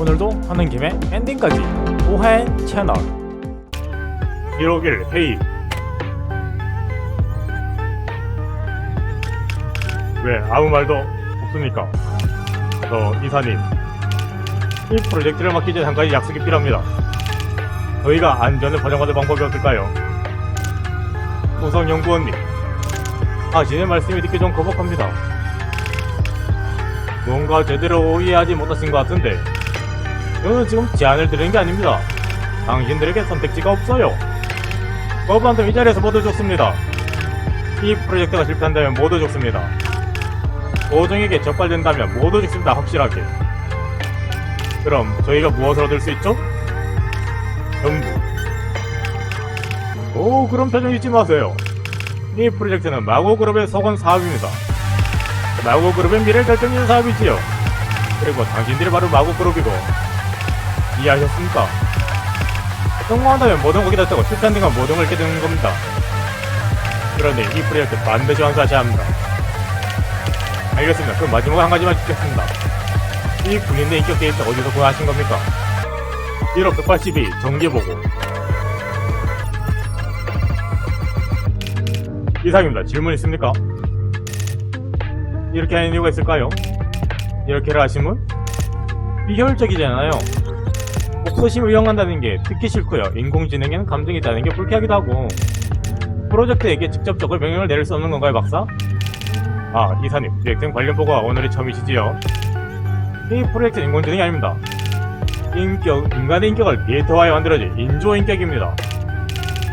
오늘도 하는 김에 엔딩까지 오하엔 채널 151 회의 왜 아무 말도 없습니까? 저 이사님 이 프로젝트를 맡기 전에 한 가지 약속이 필요합니다 저희가 안전을 보장받을 방법이 없을까요? 우성 연구원님 당신의 말씀이 듣기 좀 거북합니다 뭔가 제대로 이해하지 못하신 것 같은데 저는 지금 제안을 드리는 게 아닙니다. 당신들에게 선택지가 없어요. 거부한다면 이 자리에서 모두 죽습니다. 이 프로젝트가 실패한다면 모두 죽습니다. 오정에게 적발된다면 모두 죽습니다 확실하게. 그럼 저희가 무엇을 얻을 수 있죠? 전부. 오 그런 표정 잊지 마세요. 이 프로젝트는 마고그룹의 석원 사업입니다. 마고그룹의 미래를 결정짓는 사업이지요. 그리고 당신들이 바로 마고그룹이고 이해하셨습니까? 성공한다면 모든 거기다 쓰고 실패한 건 모든 걸 깨드는 겁니다 그러니 이 프로젝트 반드시 완수하셔야 합니다 알겠습니다. 그럼 마지막으로 한 가지만 듣겠습니다. 이 군인의 인격 데이터 어디서 구하신 겁니까? 1억 182 정기보고 이상입니다. 질문 있습니까? 이렇게 하는 이유가 있을까요? 이렇게를 하심은? 비효율적이잖아요. 목소심을 이용한다는 게 듣기 싫고요. 인공지능에는 감정이 있다는 게 불쾌하기도 하고 프로젝트에게 직접적으로 명령을 내릴 수 없는 건가요, 박사? 아, 이사님, 프로젝트 관련 보고가 오늘이 처음이시지요? 이 프로젝트 인공지능이 아닙니다. 인격, 인간의 인격을 데이터화해 만들어진 인조인격입니다.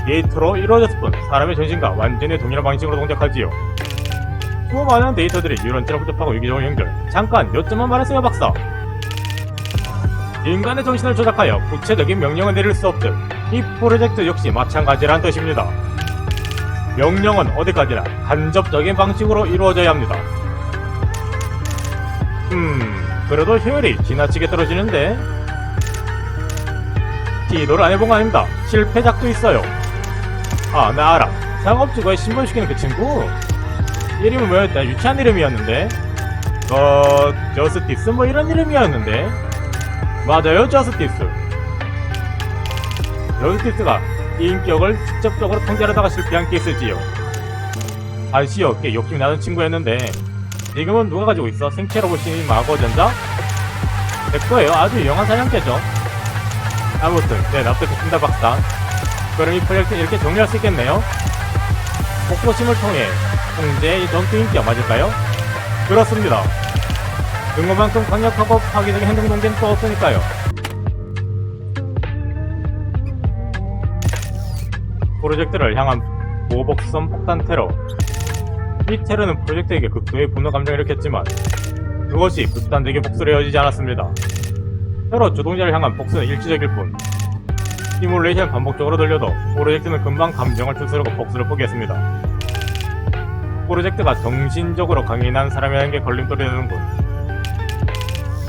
데이터로 이루어졌을 뿐 사람의 정신과 완전히 동일한 방식으로 동작하지요. 수많은 데이터들이 뉴런처럼 복잡하고 유기적으로 연결. 잠깐, 요점만 말했어요, 박사. 인간의 정신을 조작하여 구체적인 명령을 내릴 수 없듯 이 프로젝트 역시 마찬가지라는 뜻입니다. 명령은 어디까지나 간접적인 방식으로 이루어져야 합니다. 음, 그래도 효율이 지나치게 떨어지는데? 시도를 안 해본 거 아닙니다. 실패작도 있어요. 아, 나 알아. 상업지구에 신고시키는 그 친구? 이름은 뭐였다? 유치한 이름이었는데? 어, 저스티스? 뭐 이런 이름이었는데? 맞아요, 저스티스. 저스티스가 인격을 직접적으로 통제하다가 실패한 케이스지요. 다시 어깨 욕심이 나는 친구였는데 지금은 누가 가지고 있어? 생체 로봇이 마고전자? 내 거예요. 아주 유용한 사냥개죠. 아무튼 네 납득했습니다 박사. 그럼 이 프로젝트 이렇게 정리할 수 있겠네요. 복도심을 통해 통제의 전투 인격 맞을까요? 그렇습니다. 그것만큼 강력하고 파괴적인 행동 동기는 또 없으니까요. 프로젝트를 향한 보복성 폭탄 테러. 이 테러는 프로젝트에게 극도의 분노 감정을 일으켰지만 그것이 극단적인 복수로 이어지지 않았습니다. 테러 주동자를 향한 복수는 일시적일 뿐 시뮬레이션 반복적으로 돌려도 프로젝트는 금방 감정을 추스르고 복수를 포기했습니다. 프로젝트가 정신적으로 강인한 사람에게 걸림돌이 되는군.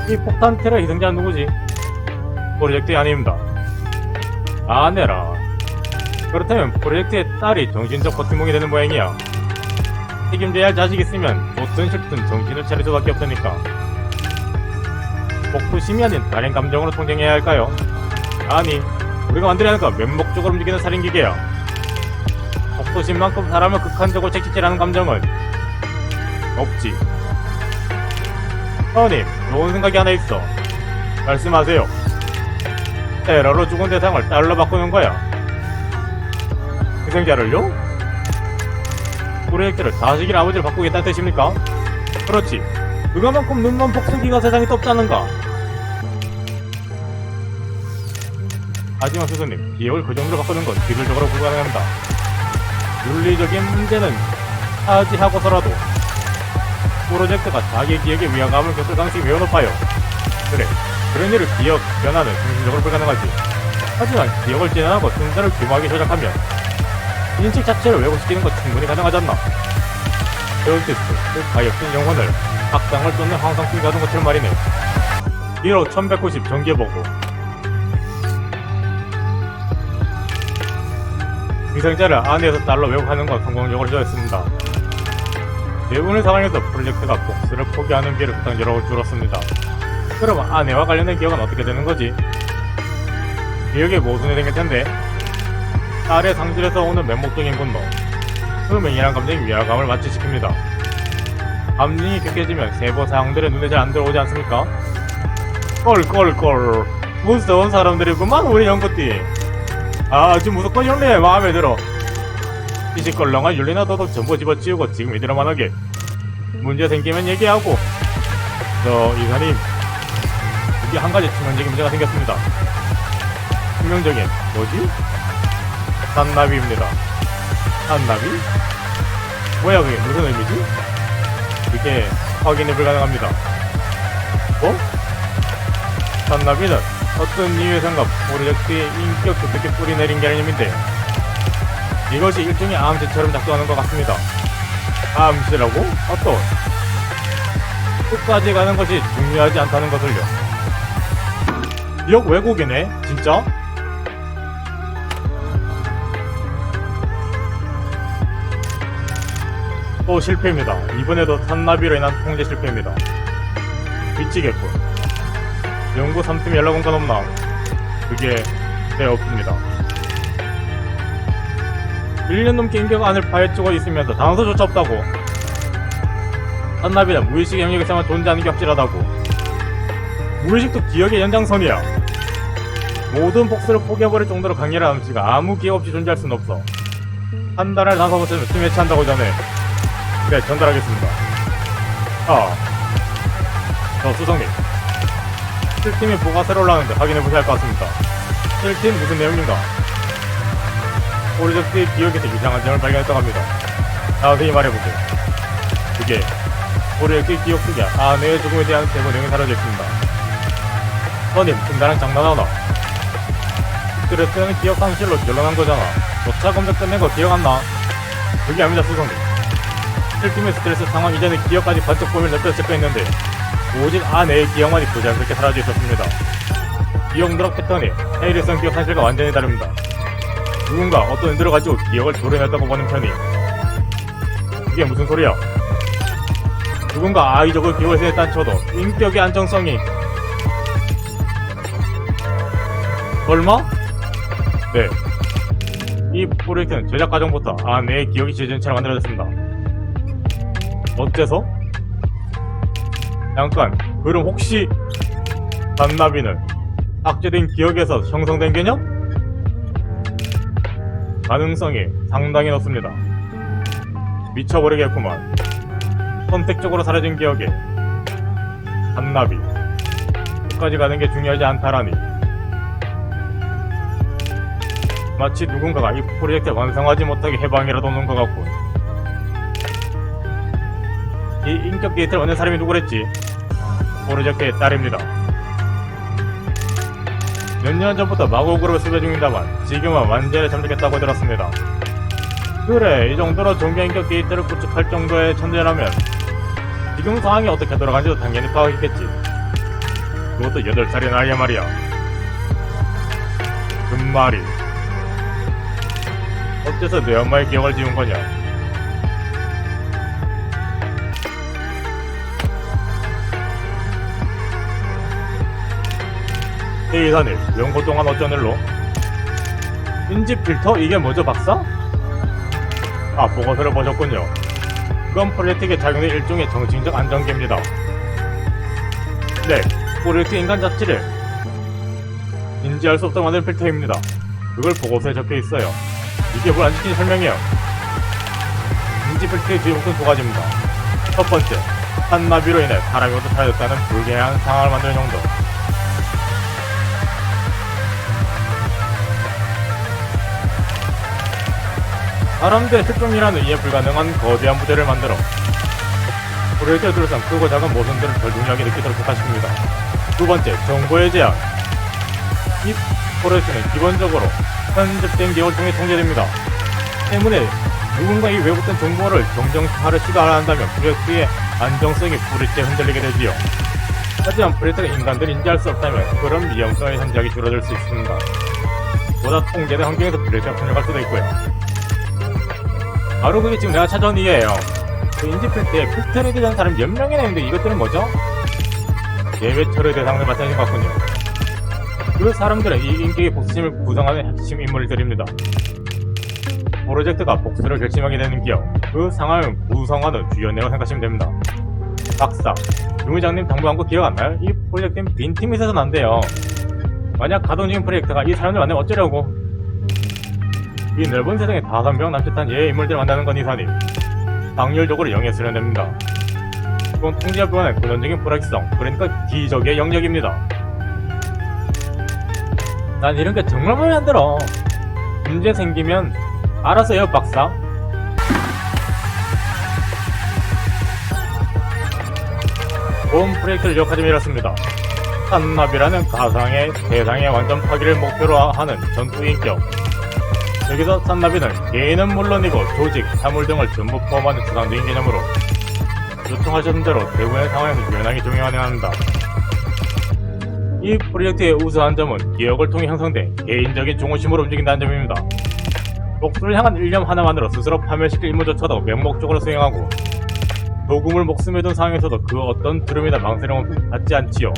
이 폭탄 테러 희생자는 누구지? 프로젝트의 아닙니다. 아내라. 그렇다면 프로젝트의 딸이 정신적 버팀목이 되는 모양이야. 책임져야 할 자식이 있으면 좋든 싫든 정신을 차릴 수밖에 없으니까. 복수심이 아닌 다른 감정으로 통쟁해야 할까요? 아니, 우리가 만들어야 하는 건 면목적으로 움직이는 살인기계야. 복수심만큼 사람을 극한적으로 채찍질하는 감정은 없지. 사원님, 좋은 생각이 하나 있어. 말씀하세요. 테러로 죽은 대상을 딸로 바꾸는 거야. 희생자를요? 프로젝트를 자식이 아버지를 바꾸겠다는 뜻입니까? 그렇지. 그거만큼 눈먼 복수기가 세상에 또 없다는가? 하지만 스승님, 기억을 그 정도로 바꾸는 건 기술적으로 불가능합니다. 윤리적인 문제는 차지하고서라도 프로젝트가 자기 기억에 위화감을 겪을 가능성이 매우 높아요. 그래, 그런 일을 기억, 변화는 정신적으로 불가능하지. 하지만 기억을 진화하고 순서를 규모하게 조작하면 인식 자체를 왜곡시키는 건 충분히 가능하지 않나? 저스티스, 그 가엾은 영혼을 악당을 쫓는 황상풍이 가둔 것처럼 말이네. 1호 1190 정기보고 위생자를 안에서 딸로 왜곡하는 건 성공적으로 저했습니다. 대부분의 상황에서 프로젝트가 복수를 포기하는 비율이 극단적으로 줄었습니다. 그럼 아내와 관련된 기억은 어떻게 되는 거지? 기억에 모순이 생길 텐데. 딸의 상실에서 오는 맹목적인 분노. 그 맹인한 감정이 위화감을 마취시킵니다. 감정이 격해지면 세부 사항들의 눈에 잘 안 들어오지 않습니까? 꼴꼴꼴 무서운 사람들이구만 우리 연구띠. 아주 무섭고 열내 마음에 들어 시시껄렁한 윤리나 도덕 전부 집어치우고 지금 이대로만 하게 문제 생기면 얘기하고 저 이사님 여기 한 가지 치명적인 문제가 생겼습니다 치명적인 뭐지? 산나비입니다 산나비? 뭐야 그게 무슨 의미지? 그게 확인이 불가능합니다 뭐? 산나비는 어떤 이유에선가 프로젝트의 인격 급격히 뿌리 내린 개념인데 이것이 일종의 암시처럼 작동하는 것 같습니다. 암시라고? 어떤? 끝까지 가는 것이 중요하지 않다는 것을요. 역 왜곡이네, 진짜? 또 실패입니다. 이번에도 산나비로 인한 통제 실패입니다. 미치겠군. 연구 3팀 연락 온건 없나? 그게 내 없습니다. 1년 넘게 인격 안을 파헤치고 있으면서 단서조차 없다고. 한나비는 무의식 영역에서만 존재하는 게 확실하다고. 무의식도 기억의 연장선이야. 모든 복수를 포기해버릴 정도로 강렬한 암시가 아무 기억 없이 존재할 순 없어. 한 달을 팀 해체한다고 전해. 네, 전달하겠습니다. 아, 저 수성님. 7팀의 보가 새로 올라오는데 확인해 보셔야 할 것 같습니다. 7팀 무슨 내용인가? 프로젝트의 기억에서 이상한 점을 발견했다고 합니다. 자세히 말해보세요. 그게 프로젝트의 기억 속에 아내의 죽음에 대한 세부 내용이 사라져 있습니다. 선임, 지금 나랑 장난하나? 스트레스는 기억 상실로 결론한 거잖아. 조차 검색 끝낸 거 기억 안 나? 그게 아닙니다, 수성님. 7팀의 스트레스 상황 이전에 기억까지 번쩍 보면 옆에서 체크했는데 오직 아내의 기억만이 부자연스럽게 사라져 있었습니다. 기억 누락 패턴이 해일성 기억 상실과 완전히 다릅니다. 누군가 어떤 의도를 가지고 기억을 조련했다고 보는 편이 이게 무슨 소리야? 누군가 아이적을 기억을 세냈단 쳐도 인격의 안정성이 설마? 네. 이 프로젝트는 제작 과정부터 아내의 기억이 채로 만들어졌습니다. 어째서? 잠깐, 그럼 혹시 단나비는 삭제된 기억에서 형성된 개념? 가능성이 상당히 높습니다. 미쳐버리겠구만. 선택적으로 사라진 기억에 한나비 끝까지 가는 게 중요하지 않다라니 마치 누군가가 이 프로젝트 완성하지 못하게 해방이라도 놓은 것 같군 이 인격 데이터를 얻는 사람이 누구랬지? 프로젝트의 딸입니다 몇 년 전부터 마곡으로 수배 중입니다만 지금은 완전히 잠들겠다고 들었습니다. 그래 이 정도로 종교인격 데이터를 구축할 정도의 천재라면 지금 상황이 어떻게 돌아가는지도 당연히 파악했겠지. 그것도 8살의 나이야 말이야. 그 말이 어째서 내 엄마의 기억을 지운 거냐? A사님, 연구 동안 어쩐 일로? 인지 필터? 이게 뭐죠, 박사? 아, 보고서를 보셨군요. 그건 프로젝트에 작용된 일종의 정신적 안정기입니다. 네, 프로젝트 인간 자체를 인지할 수 없도록 만든 필터입니다. 그걸 보고서에 적혀 있어요. 이게 뭘 안 지키는 설명이에요. 인지 필터의 주요 목표는 두 가지입니다. 첫 번째, 한나비로 인해 사람이 모두 사라졌다는 불쾌한 상황을 만드는 정도. 사람들의 특종이라는 이해 불가능한 거대한 무대를 만들어 프로젝트에 둘러싼 크고 작은 모순들을 덜 중요하게 느끼도록 부탁십니다. 두 번째, 정보의 제한. 이 프로젝트는 기본적으로 편집된 기억을 통해 통제됩니다. 때문에 누군가 이 왜곡된 정보를 정정화를 시도한다면 프로젝트의 안정성이 뿌리째 흔들리게 되지요. 하지만 프로젝트가 인간들이 인지할 수 없다면 그런 위험성의 현저하게 줄어들 수 있습니다. 보다 통제된 환경에서 프로젝트가 번역할 수도 있고요. 바로 그게 지금 내가 찾아온 이유예요. 그 인지 필터에 필터링에 대한 사람이 몇 명이나 있는데 이것들은 뭐죠? 예외 처리 대상을 맡아진 것 같군요. 그 사람들은 이 인격의 복수심을 구성하는 핵심 인물들입니다. 프로젝트가 복수를 결심하게 되는 기억, 그 상황을 구성하는 주요 내용 생각하시면 됩니다. 박사, 유 회장님 당부한 거 기억 안 나요? 이 프로젝트는 빈틈이 있어서는 안 돼요. 만약 가동 중인 프로젝트가 이 사람들 만나면 어쩌려고? 이 넓은 세상에 다섯 명 남짓한 예의 인물들을 만나는 건 이사님. 확률적으로 영에 수련됩니다. 이건 표현한 근원적인 불확실성, 그러니까 기적의 영역입니다. 난 이런 게 정말 마음에 안 들어. 문제 생기면 알아서 해요, 박사. 본 프로젝트를 기억하지 이렇습니다. 산납이라는 가상의 세상의 완전 파기를 목표로 하는 전투 인격. 여기서 산나비는 개인은 물론이고 조직, 사물 등을 전부 포함하는 추상적인 개념으로 요청하셨던 대로 대부분의 상황에서 유연하게 적용하려 합니다. 이 프로젝트의 우수한 점은 기억을 통해 형성된 개인적인 중심으로 움직인다는 점입니다. 목표를 향한 일념 하나만으로 스스로 파멸시킬 임무조차도 맹목적으로 수행하고 도금을 목숨에 둔 상황에서도 그 어떤 두려움이나 망설임을 갖지 않지요.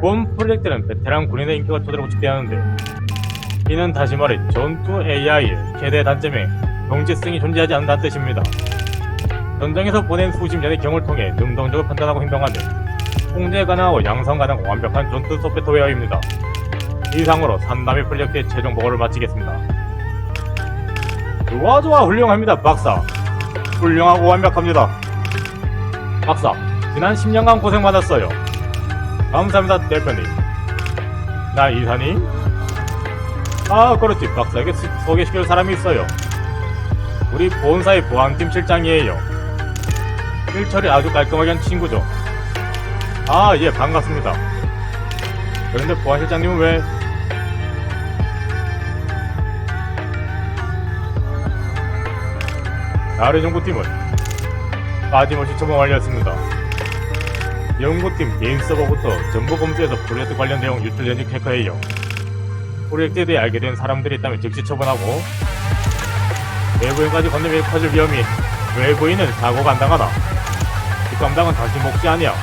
본 프로젝트는 베테랑 군인의 인기가 토대로 구축되었는데 이는 다시 말해 전투 AI의 최대 단점에 경제성이 존재하지 않는다는 뜻입니다. 전장에서 보낸 수십 년의 경을 통해 능동적으로 판단하고 행동하는 통제 가능하고 양성 가능 완벽한 전투 소프트웨어입니다. 이상으로 산남이 프로젝트의 최종 보고를 마치겠습니다. 좋아 좋아 훌륭합니다 박사. 훌륭하고 완벽합니다. 박사, 지난 10년간 고생 많았어요. 감사합니다 대표님. 나 이사님? 아 그렇지. 박사에게 스- 소개시킬 사람이 있어요. 우리 본사의 보안팀 실장이에요. 일처리 아주 깔끔하게 한 친구죠. 아 예 반갑습니다. 그런데 보안 실장님은 왜? 나르 연구팀은 빠짐없이 처방 완료했습니다. 연구팀 개인 서버부터 전부 검수해서 프로젝트 관련 내용 유출 연직 해커예요 프로젝트에 대해 알게 된 사람들이 있다면 즉시 처분하고 외부인까지 건너면 커질 위험이 외부인은 사고가 안 당하다. 뒷감당은 당신 몫이 아니야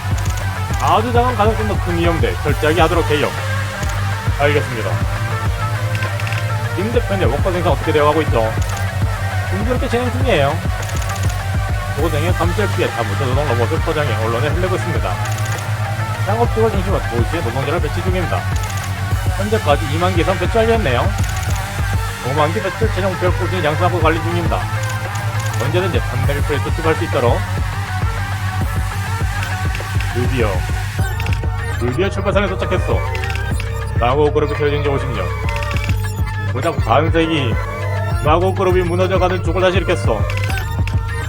아주 작은 가능성도 큰 위험인데 철저하게 하도록 해요. 알겠습니다. 김 대표님 원가 생산 어떻게 되어가고 있죠? 순조롭게 진행 중이에요. 도정의 감시를 피해 다 무차노동 로봇을 포장해 언론에 흘리고 있습니다. 상업적을 중심으로 도시에 노동자를 배치 중입니다 현재까지 2만 개 이상 배출 완료했네요. 5만 개 배출 최종 목표를 꾸준히 양성하고 관리 중입니다. 언제든지 판매를 프로젝트 투입할 수 있도록 드디어 드디어 출발선에 도착했어. 마고 그룹이 세워진 지 50년. 고작 반세기 마고 그룹이 무너져가는 쪽을 다시 일으켰어.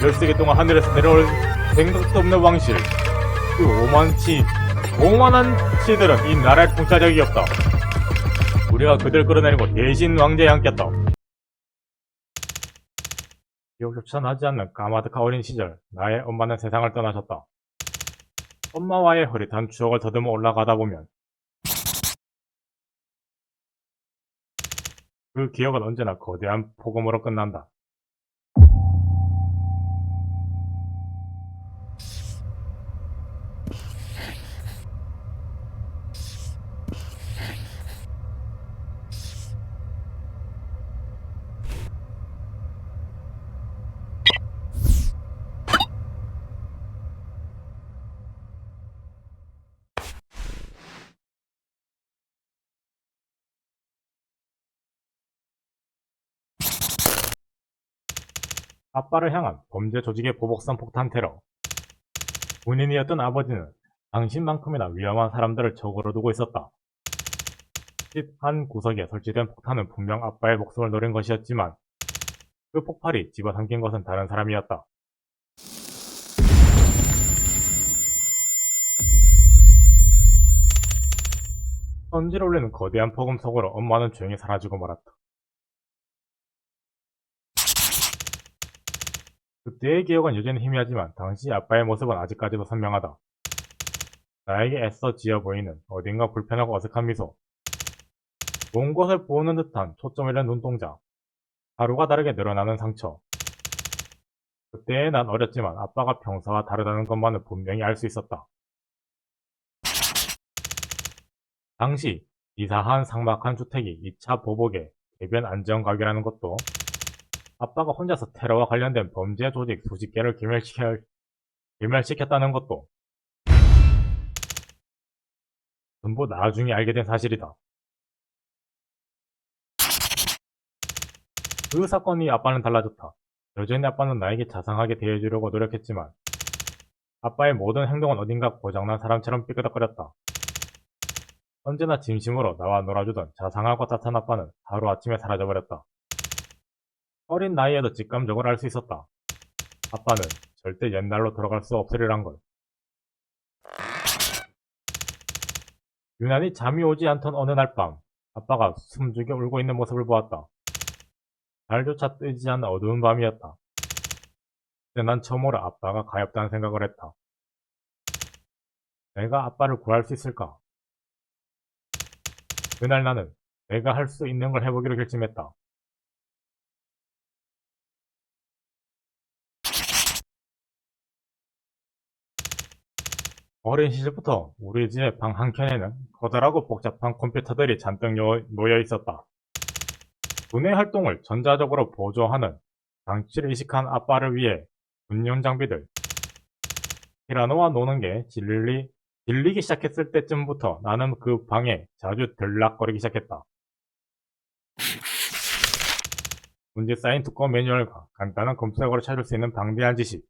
몇 세기 동안 하늘에서 내려올 생각도 없는 왕실. 그 오만치, 오만한 치들은 이 나라의 통찰력이 없다. 우리가 그들 끌어내리고 대신 왕제에 앉겠다. 기억조차 나지 않는 까마득한 어린 시절, 나의 엄마는 세상을 떠나셨다. 엄마와의 흐릿한 추억을 더듬어 올라가다 보면 그 기억은 언제나 거대한 폭음으로 끝난다. 아빠를 향한 범죄 조직의 보복성 폭탄 테러. 군인이었던 아버지는 당신만큼이나 위험한 사람들을 적으로 두고 있었다. 집 한 구석에 설치된 폭탄은 분명 아빠의 목숨을 노린 것이었지만 그 폭발이 집어삼킨 것은 다른 사람이었다. 선지를 올리는 거대한 폭음 속으로 엄마는 조용히 사라지고 말았다. 그때의 기억은 여전히 희미하지만 당시 아빠의 모습은 아직까지도 선명하다. 나에게 애써 지어 보이는 어딘가 불편하고 어색한 미소. 먼 곳을 보는 듯한 초점 잃은 눈동자. 하루가 다르게 늘어나는 상처. 그때 난 어렸지만 아빠가 평소와 다르다는 것만은 분명히 알 수 있었다. 당시 이사한 상막한 주택이 2차 보복의 대변 안전 가게라는 것도 아빠가 혼자서 테러와 관련된 범죄 조직 수십 개를 괴멸시켜, 괴멸시켰다는 것도 전부 나중에 알게 된 사실이다. 그 사건이 아빠는 달라졌다. 여전히 아빠는 나에게 자상하게 대해주려고 노력했지만 아빠의 모든 행동은 어딘가 고장난 사람처럼 삐그덕거렸다. 언제나 진심으로 나와 놀아주던 자상하고 따뜻한 아빠는 하루아침에 사라져버렸다. 어린 나이에도 직감적으로 알 수 있었다. 아빠는 절대 옛날로 돌아갈 수 없으리란 걸. 유난히 잠이 오지 않던 어느 날 밤, 아빠가 숨죽여 울고 있는 모습을 보았다. 달조차 뜨지 않는 어두운 밤이었다. 그때 난 처음으로 아빠가 가엾다는 생각을 했다. 내가 아빠를 구할 수 있을까? 그날 나는 내가 할 수 있는 걸 해보기로 결심했다. 어린 시절부터 우리 집의 방 한켠에는 커다랗고 복잡한 컴퓨터들이 잔뜩 여- 놓여 있었다. 두뇌 활동을 전자적으로 보조하는 장치를 이식한 아빠를 위해 군용 장비들. 피라노와 노는 게 질리, 질리기 시작했을 때쯤부터 나는 그 방에 자주 들락거리기 시작했다. 문제 쌓인 두꺼운 매뉴얼과 간단한 검색어로 찾을 수 있는 방대한 지식.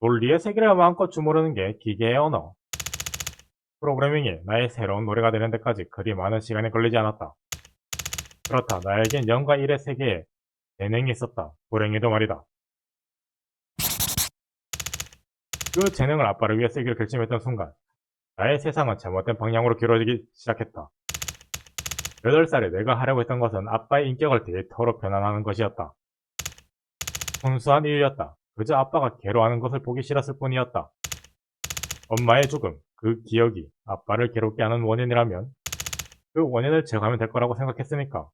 논리의 세계를 마음껏 주무르는 게 기계의 언어. 프로그래밍이 나의 새로운 노래가 되는 데까지 그리 많은 시간이 걸리지 않았다. 그렇다. 나에겐 0과 1의 세계에 재능이 있었다. 불행히도 말이다. 그 재능을 아빠를 위해 쓰기로 결심했던 순간, 나의 세상은 잘못된 방향으로 길어지기 시작했다. 8살에 내가 하려고 했던 것은 아빠의 인격을 데이터로 변환하는 것이었다. 순수한 이유였다. 그저 아빠가 괴로워하는 것을 보기 싫었을 뿐이었다. 엄마의 죽음, 그 기억이 아빠를 괴롭게 하는 원인이라면 그 원인을 제거하면 될 거라고 생각했으니까.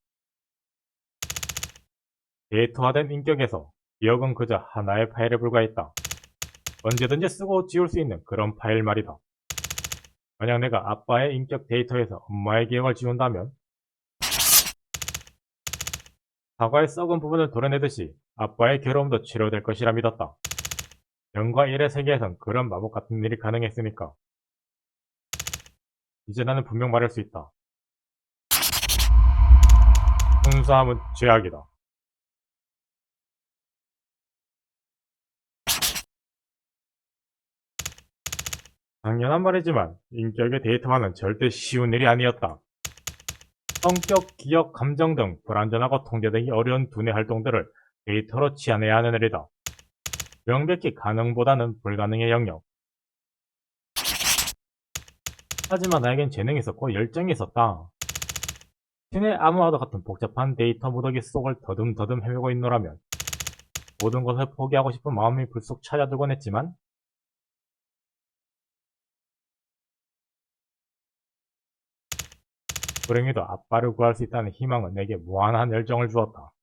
데이터화된 인격에서 기억은 그저 하나의 파일에 불과했다. 언제든지 쓰고 지울 수 있는 그런 파일 말이다. 만약 내가 아빠의 인격 데이터에서 엄마의 기억을 지운다면 사과의 썩은 부분을 도려내듯이 아빠의 괴로움도 치료될 것이라 믿었다. 0과 1의 세계에선 그런 마법 같은 일이 가능했으니까. 이제 나는 분명 말할 수 있다. 순수함은 죄악이다. 당연한 말이지만 인격의 데이터화는 절대 쉬운 일이 아니었다. 성격, 기억, 감정 등 불완전하고 통제되기 어려운 두뇌 활동들을 데이터로 치환해야 하는 일이다. 명백히 가능보다는 불가능의 영역. 하지만 나에겐 재능이 있었고 열정이 있었다. 신의 아무와도 같은 복잡한 데이터 무더기 속을 더듬더듬 헤매고 있노라면 모든 것을 포기하고 싶은 마음이 불쑥 찾아들곤 했지만 불행히도 아빠를 구할 수 있다는 희망은 내게 무한한 열정을 주었다.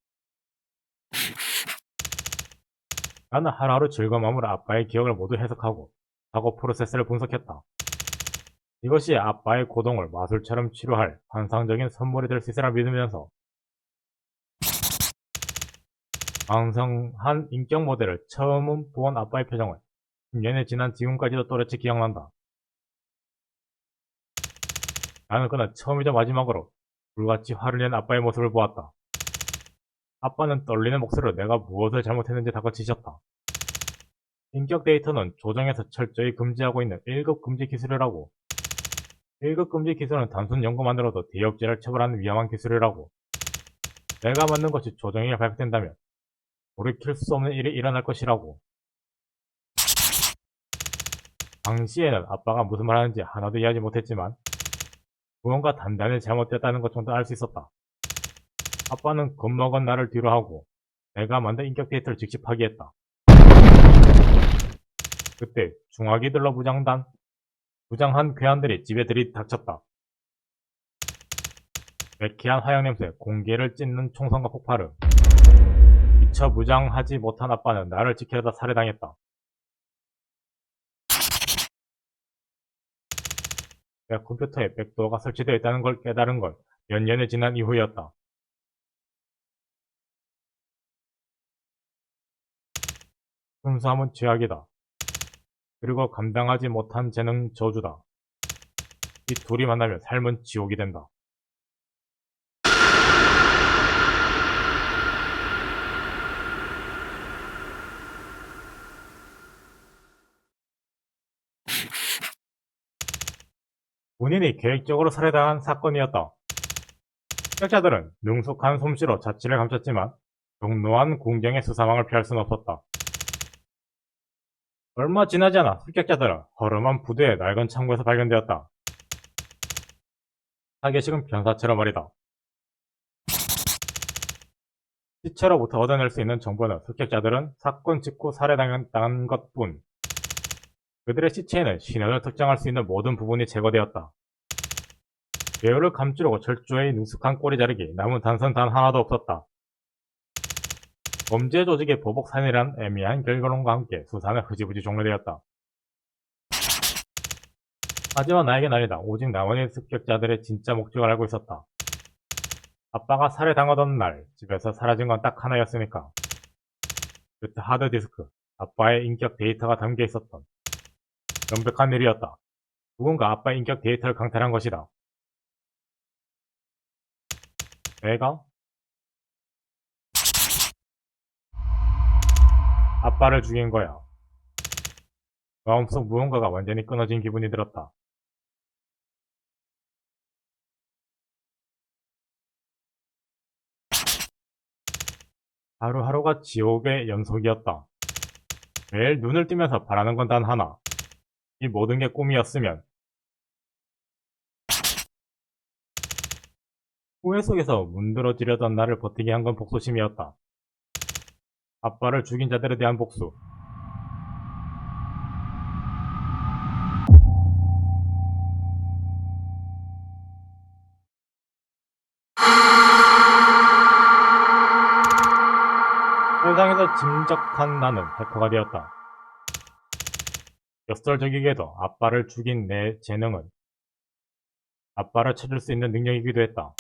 나는 하루하루 즐거운 마음으로 아빠의 기억을 모두 해석하고 사고 프로세스를 분석했다. 이것이 아빠의 고동을 마술처럼 치료할 환상적인 선물이 될 수 있으라 믿으면서 왕성한 인격 모델을 처음 본 아빠의 표정을 10년이 지난 지금까지도 또렷이 기억난다. 나는 그날 처음이자 마지막으로 불같이 화를 낸 아빠의 모습을 보았다. 아빠는 떨리는 목소리로 내가 무엇을 잘못했는지 다그치셨다. 인격 데이터는 조정에서 철저히 금지하고 있는 1급 금지 기술이라고. 1급 금지 기술은 단순 연구만으로도 대역죄를 처벌하는 위험한 기술이라고. 내가 만든 것이 조정에 발표된다면 돌이킬 수 없는 일이 일어날 것이라고. 당시에는 아빠가 무슨 말 하는지 하나도 이해하지 못했지만 무언가 단단히 잘못됐다는 것 정도 알 수 있었다. 아빠는 겁먹은 나를 뒤로 하고 내가 만든 인격 데이터를 직접 파기했다. 그때 중화기들로 무장단 무장한 괴한들이 집에 들이닥쳤다. 매캐한 화형 냄새, 공기를 찢는 총성과 폭발음. 미처 무장하지 못한 아빠는 나를 지키려다 살해당했다. 내 컴퓨터에 백도어가 설치되어 있다는 걸 깨달은 건몇 년이 지난 이후였다. 순수함은 죄악이다. 그리고 감당하지 못한 재능 저주다. 이 둘이 만나면 삶은 지옥이 된다. 본인이 계획적으로 살해당한 사건이었다. 격자들은 능숙한 솜씨로 자취를 감췄지만 경로한 공정의 수사망을 피할 수는 없었다. 얼마 지나지 않아 습격자들은 허름한 부두의 낡은 창고에서 발견되었다. 타겟식은 변사체로 말이다. 시체로부터 얻어낼 수 있는 정보는 습격자들은 사건 직후 살해당한 것뿐. 그들의 시체에는 신원을 특정할 수 있는 모든 부분이 제거되었다. 배우를 감추려고 철저히 능숙한 꼬리 자르기 남은 단선 단 하나도 없었다. 범죄 조직의 보복 산이란 애매한 결과론과 함께 수사는 흐지부지 종료되었다. 하지만 나에겐 아니다. 오직 나머지 습격자들의 진짜 목적을 알고 있었다. 아빠가 살해당하던 날 집에서 사라진 건 딱 하나였으니까. 그때 하드디스크, 아빠의 인격 데이터가 담겨 있었던 명백한 일이었다. 누군가 아빠의 인격 데이터를 강탈한 것이다. 내가? 아빠를 죽인 거야. 마음속 무언가가 완전히 끊어진 기분이 들었다. 하루하루가 지옥의 연속이었다. 매일 눈을 뜨면서 바라는 건 단 하나. 이 모든 게 꿈이었으면 후회 속에서 문드러지려던 나를 버티게 한 건 복수심이었다. 아빠를 죽인 자들에 대한 복수. 세상에서 짐작한 나는 해커가 되었다. 역설적이게도 아빠를 죽인 내 재능은 아빠를 찾을 수 있는 능력이기도 했다.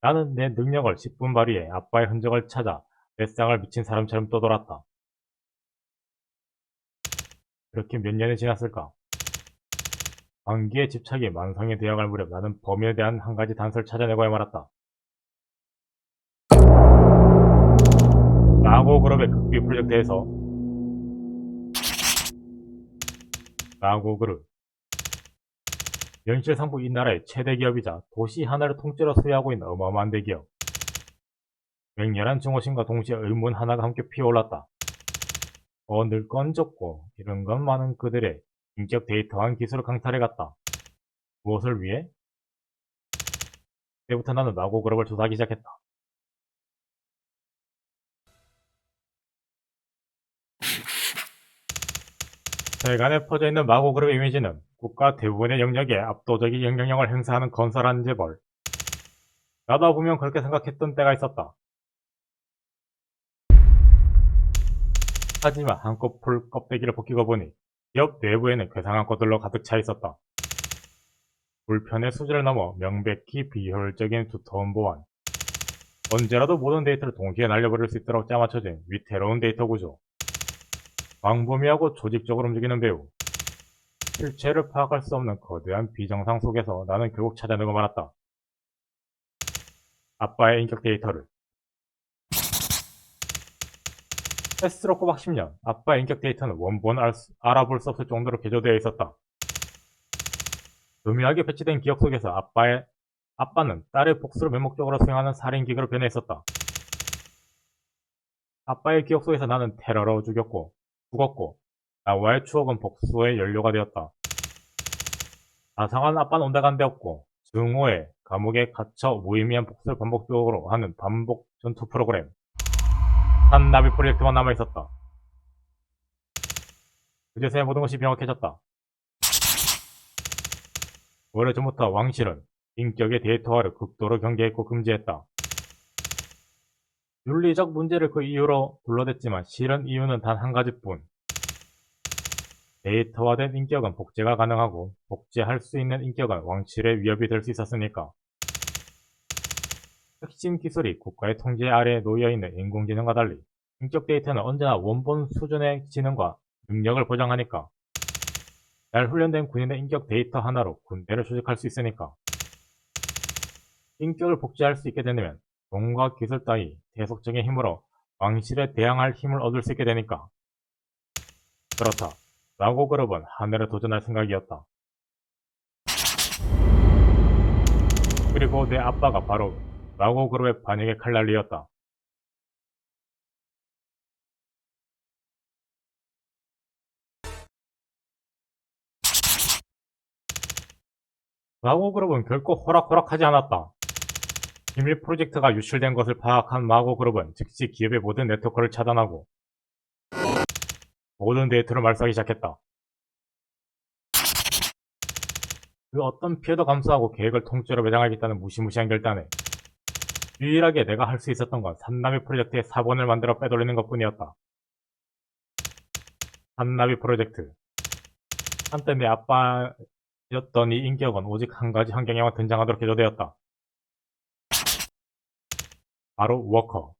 나는 내 능력을 10분 발휘해 아빠의 흔적을 찾아 뱃상을 미친 사람처럼 떠돌았다. 그렇게 몇 년이 지났을까? 관계의 집착이 만성이 되어갈 무렵 나는 범인에 대한 한 가지 단서를 찾아내고야 말았다. 나고 그룹의 극비 프로젝트에서 나고 그룹 연실상부 이 나라의 최대 기업이자 도시 하나를 통째로 소유하고 있는 어마어마한 대기업. 맹렬한 증오심과 동시에 의문 하나가 함께 피어올랐다. 어, 늘 건졌고 이런 것 많은 그들의 인격 데이터와 기술을 강탈해갔다. 무엇을 위해? 그때부터 나는 나고 그룹을 조사하기 시작했다. 세간에 퍼져있는 마고 그룹의 이미지는 국가 대부분의 영역에 압도적인 영향력을 행사하는 건설한 재벌. 나도 보면 그렇게 생각했던 때가 있었다. 하지만 한꺼풀 껍데기를 벗기고 보니 기업 내부에는 괴상한 것들로 가득 차 있었다. 불편의 수준을 넘어 명백히 비효율적인 두터운 보안. 언제라도 모든 데이터를 동시에 날려버릴 수 있도록 짜맞춰진 위태로운 데이터 구조. 광범위하고 조직적으로 움직이는 배우. 실체를 파악할 수 없는 거대한 비정상 속에서 나는 결국 찾아내고 말았다. 아빠의 인격 데이터를. 횟수로 꼬박 10년, 아빠의 인격 데이터는 원본 알 수- 알아볼 수 없을 정도로 개조되어 있었다. 교묘하게 배치된 기억 속에서 아빠의, 아빠는 딸의 복수를 맹목적으로 수행하는 살인기계로 변해 있었다. 아빠의 기억 속에서 나는 테러로 죽였고, 죽었고, 나와의 추억은 복수의 연료가 되었다. 자상한 아빠는 온데간데없고, 증오에 감옥에 갇혀 무의미한 복수를 반복적으로 하는 반복 전투 프로그램. 한 나비 프로젝트만 남아있었다. 그제서야 모든 것이 명확해졌다. 오래전부터 왕실은 인격의 데이터화를 극도로 경계했고 금지했다. 윤리적 문제를 그 이유로 불러댔지만 실은 이유는 단 한 가지뿐. 데이터화된 인격은 복제가 가능하고 복제할 수 있는 인격은 왕실의 위협이 될 수 있었으니까. 핵심 기술이 국가의 통제 아래에 놓여있는 인공지능과 달리 인격 데이터는 언제나 원본 수준의 지능과 능력을 보장하니까 잘 훈련된 군인의 인격 데이터 하나로 군대를 조직할 수 있으니까 인격을 복제할 수 있게 되면 돈과 기술 따위 계속적인 힘으로 왕실에 대항할 힘을 얻을 수 있게 되니까 그렇다. 라고 그룹은 하늘에 도전할 생각이었다. 그리고 내 아빠가 바로 라고 그룹의 반역의 칼날리였다. 라고 그룹은 결코 호락호락하지 않았다. 비밀 프로젝트가 유출된 것을 파악한 마고 그룹은 즉시 기업의 모든 네트워크를 차단하고 모든 데이터를 말소하기 시작했다. 그 어떤 피해도 감수하고 계획을 통째로 매장하겠다는 무시무시한 결단에 유일하게 내가 할 수 있었던 건 산나비 프로젝트의 사본을 만들어 빼돌리는 것뿐이었다. 산나비 프로젝트 한때 내 아빠였던 이 인격은 오직 한 가지 환경에만 등장하도록 개조되었다. 바로 워커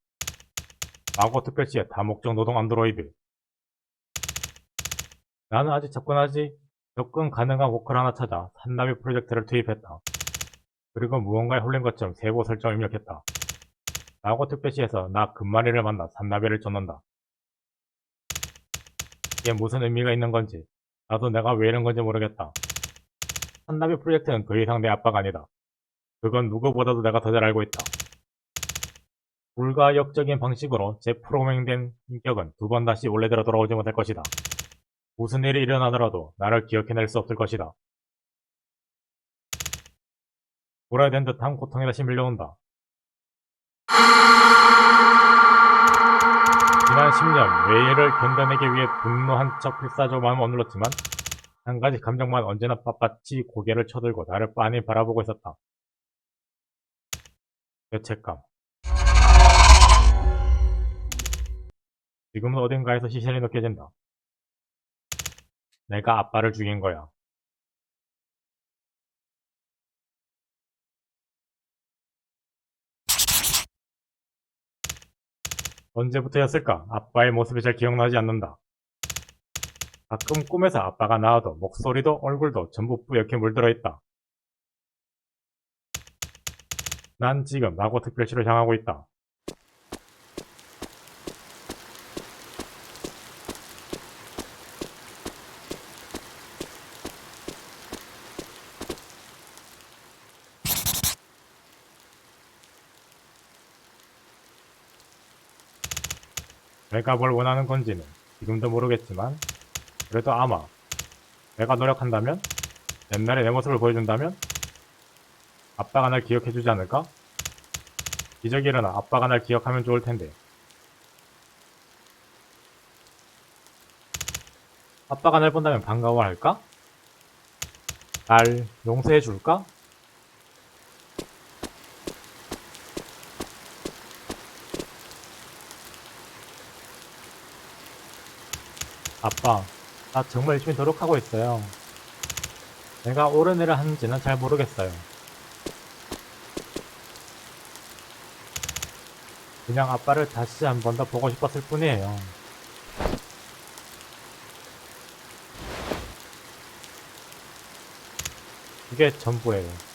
마고 특별시의 다목적 노동 안드로이드 나는 아직 접근하지 접근 가능한 워커를 하나 찾아 산나비 프로젝트를 투입했다. 그리고 무언가에 홀린 것처럼 세부 설정을 입력했다. 마고 특별시에서 나 금마리를 만나 산나비를 쫓는다. 이게 무슨 의미가 있는 건지 나도 내가 왜 이런 건지 모르겠다. 산나비 프로젝트는 더 이상 내 아빠가 아니다. 그건 누구보다도 내가 더 잘 알고 있다. 불가역적인 방식으로 재프로그램된 인격은 두 번 다시 원래대로 돌아오지 못할 것이다. 무슨 일이 일어나더라도 나를 기억해낼 수 없을 것이다. 오래된 듯한 고통이 다시 밀려온다. 지난 10년 외일을 견뎌내기 위해 분노한 척 마음을 억눌렀지만 한 가지 감정만 언제나 빳빳이 고개를 쳐들고 나를 빤히 바라보고 있었다. 죄책감. 지금은 어딘가에서 시선이 느껴진다. 내가 아빠를 죽인 거야. 언제부터였을까? 아빠의 모습이 잘 기억나지 않는다. 가끔 꿈에서 아빠가 나와도 목소리도 얼굴도 전부 뿌옇게 물들어 있다. 난 지금 나고 특별시로 향하고 있다. 내가 뭘 원하는 건지는 지금도 모르겠지만 그래도 아마 내가 노력한다면 옛날의 내 모습을 보여준다면 아빠가 날 기억해주지 않을까? 기적이 일어나 아빠가 날 기억하면 좋을 텐데 아빠가 날 본다면 반가워할까? 날 용서해줄까? 아빠, 나 정말 열심히 노력하고 있어요. 내가 옳은 일을 하는지는 잘 모르겠어요. 그냥 아빠를 다시 한 번 더 보고 싶었을 뿐이에요. 그게 전부예요.